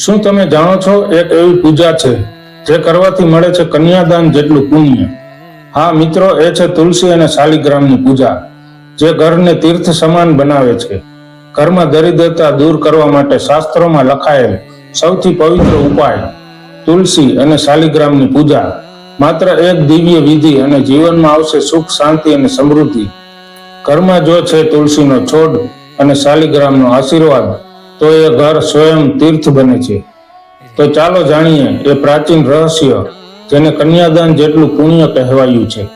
શું તમે જાણો છો એક એવી પૂજા છે જે કરવાથી મળે છે કન્યાદાન જેટલું પુણ્ય? હા મિત્રો એ છે તુલસી અને શાલિગ્રામની પૂજા જે ઘરને તીર્થ સમાન બનાવે છે. ઘરમાં દરિદ્રતા દૂર કરવા માટે શાસ્ત્રોમાં લખાયેલ સૌથી પવિત્ર ઉપાય તુલસી અને શાલિગ્રામની પૂજા. માત્ર એક દિવ્ય વિધિ અને જીવનમાં આવશે સુખ શાંતિ અને સમૃદ્ધિ. ઘરમાં જો છે તુલસીનો છોડ અને શાલિગ્રામનો આશીર્વાદ તો એ ઘર સ્વયં તીર્થ બને છે. તો ચાલો જાણીએ એ પ્રાચીન રહસ્ય જેને કન્યાદાન જેટલું પુણ્ય કહેવાયું છે.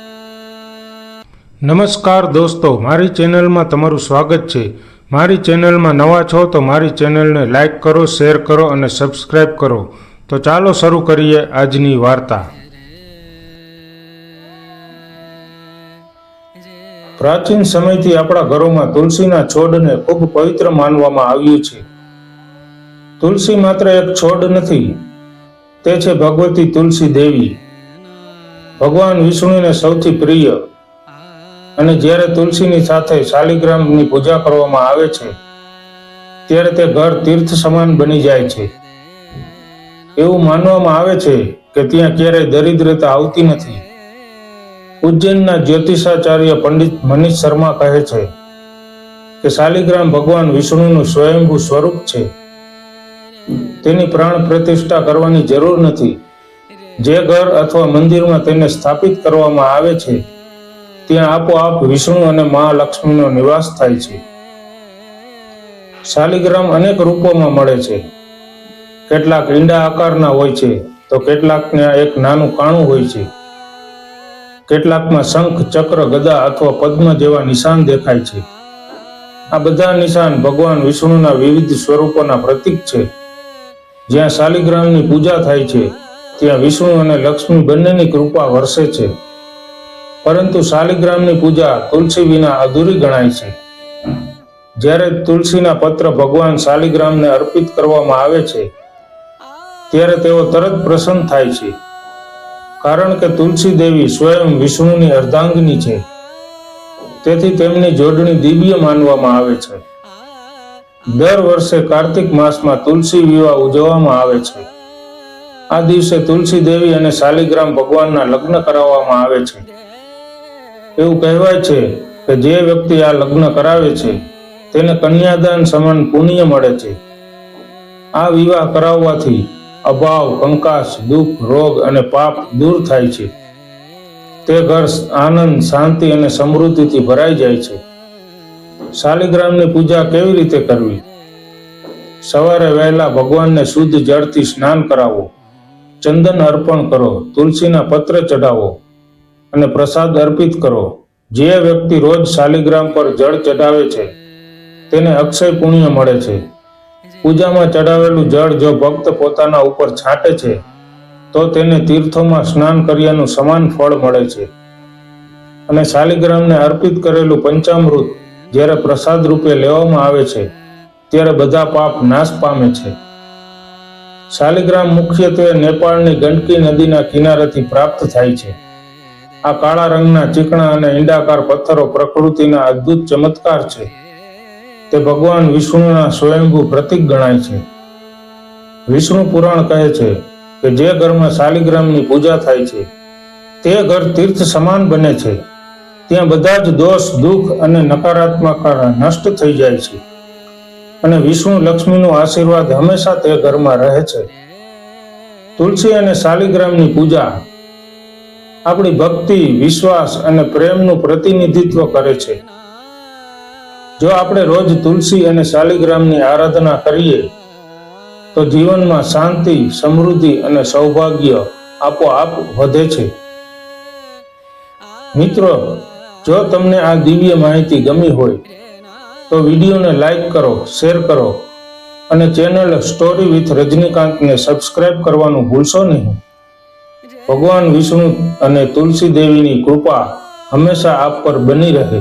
નમસ્કાર દોસ્તો, મારી ચેનલમાં તમારું સ્વાગત છે. મારી ચેનલમાં નવા છો તો મારી ચેનલને લાઈક કરો, શેર કરો અને સબસ્ક્રાઈબ કરો. તો ચાલો શરૂ કરીએ આજની વાર્તા. પ્રાચીન સમયથી આપણા ઘરોમાં તુલસીના છોડને ખૂબ પવિત્ર માનવામાં આવ્યું છે. તુલસી માત્ર એક છોડ નથી, તે છે ભગવતી તુલસી દેવી. ભગવાન વિષ્ણુને સૌથી પ્રિય અને જ્યારે તુલસીની સાથે શાલિગ્રામની પૂજા કરવામાં આવે છે, ત્યારે તે ઘર તીર્થ સમાન બની જાય છે. એવું માનવામાં આવે છે કે ત્યાં ક્યારેય દરિદ્રતા આવતી નથી. ઉજ્જૈનના જ્યોતિષાચાર્ય પંડિત મનીષ શર્મા કહે છે કે શાલિગ્રામ ભગવાન વિષ્ણુનું સ્વયંભૂ સ્વરૂપ છે. તેની પ્રાણ પ્રતિષ્ઠા કરવાની જરૂર નથી. જે ઘર અથવા મંદિરમાં તેને સ્થાપિત કરવામાં આવે છે, ત્યાં આપોઆપ વિષ્ણુ અને મહાલક્ષ્મીનો નિવાસ થાય છે. શાલિગ્રામ અનેક રૂપોમાં મળે છે. કેટલાક ઈંડા આકારના હોય છે, તો કેટલાકને એક નાનું કાણું હોય છે. કેટલાકમાં શંખ, ચક્ર, ગદા અથવા પદ્મ જેવા નિશાન દેખાય છે. આ બધા નિશાન ભગવાન વિષ્ણુના વિવિધ સ્વરૂપોના પ્રતીક છે. જ્યાં શાલિગ્રામની પૂજા થાય છે, ત્યાં વિષ્ણુ અને લક્ષ્મી બંનેની કૃપા વરસે છે. પરંતુ શાલિગ્રામની પૂજા તુલસી વિના અધૂરી ગણાય છે. જ્યારે તુલસીના પત્ર ભગવાન શાલિગ્રામને અર્પિત કરવામાં આવે છે, ત્યારે તેઓ તરત પ્રસન્ન થાય છે. કારણ કે તુલસી દેવી સ્વયં વિષ્ણુની અર્ધાંગની છે. તેથી તેમની જોડણી દિવ્ય માનવામાં આવે છે. દર વર્ષે કાર્તિક માસમાં તુલસી વિવાહ ઉજવવામાં આવે છે. આ દિવસે તુલસી દેવી અને શાલિગ્રામ ભગવાનના લગ્ન કરાવવામાં આવે છે. એવું કહેવાય છે કે જે વ્યક્તિ આ લગ્ન કરાવે છે, તેને કન્યાદાન સમાન પુણ્ય મળે છે. આ વિવાહ કરાવવાથી અભાવ, કંકાસ, દુઃખ, રોગ અને પાપ દૂર થાય છે. તે ઘર આનંદ, શાંતિ અને સમૃદ્ધિથી ભરાઈ જાય છે. શાલિગ્રામની પૂજા કેવી રીતે કરવી? સવારે વહેલા ભગવાનને શુદ્ધ જળથી સ્નાન કરાવો, ચંદન અર્પણ કરો, તુલસીના પત્ર ચઢાવો અને પ્રસાદ અર્પિત કરો. જે વ્યક્તિ રોજ શાલિગ્રામ પર જળ ચઢાવે છે, તેને અક્ષય પુણ્ય મળે છે. પૂજામાં ચઢાવેલું જળ જો ભક્ત પોતાના ઉપર છાંટે છે, તો તેને તીર્થોમાં સ્નાન કર્યાનું સમાન ફળ મળે છે. અને શાલિગ્રામને અર્પિત કરેલું પંચામૃત જ્યારે પ્રસાદ રૂપે લેવામાં આવે છે, ત્યારે બધા પાપ નાશ પામે છે. શાલિગ્રામ મુખ્યત્વે નેપાળની ગંડકી નદીના કિનારેથી પ્રાપ્ત થાય છે. આ કાળા રંગના ચીકણા અને ઈંડાકાર પથ્થરો પ્રકૃતિના અદ્ભુત ચમત્કાર છે. તે ભગવાન વિષ્ણુના સ્વયંભૂ પ્રતિક ગણાય છે. વિષ્ણુ પુરાણ કહે છે કે જે ઘરમાં શાલિગ્રામની પૂજા થાય છે, તે ઘર તીર્થ સમાન બને છે. ત્યાં બધા જ દોષ, દુઃખ અને નકારાત્મક નષ્ટ થઈ જાય છે. અને વિષ્ણુ લક્ષ્મીનો આશીર્વાદ હંમેશા તે ઘરમાં રહે છે. તુલસી અને શાલિગ્રામની પૂજા આપણી ભક્તિ, વિશ્વાસ અને પ્રેમનું પ્રતિનિધિત્વ કરે છે. જો આપણે રોજ તુલસી અને શાલિગ્રામની આરાધના કરીએ, તો જીવનમાં શાંતિ, સમૃદ્ધિ અને સૌભાગ્ય આપોઆપ વધે છે. મિત્રો જો તમને આ દિવ્ય માહિતી ગમી હોય, તો વિડીયોને લાઈક કરો, શેર કરો અને ચેનલ સ્ટોરી વિથ રજનીકાંતને સબસ્ક્રાઇબ કરવાનું ભૂલશો નહીં. ભગવાન વિષ્ણુ અને તુલસી દેવીની કૃપા હંમેશા આપ પર બની રહે.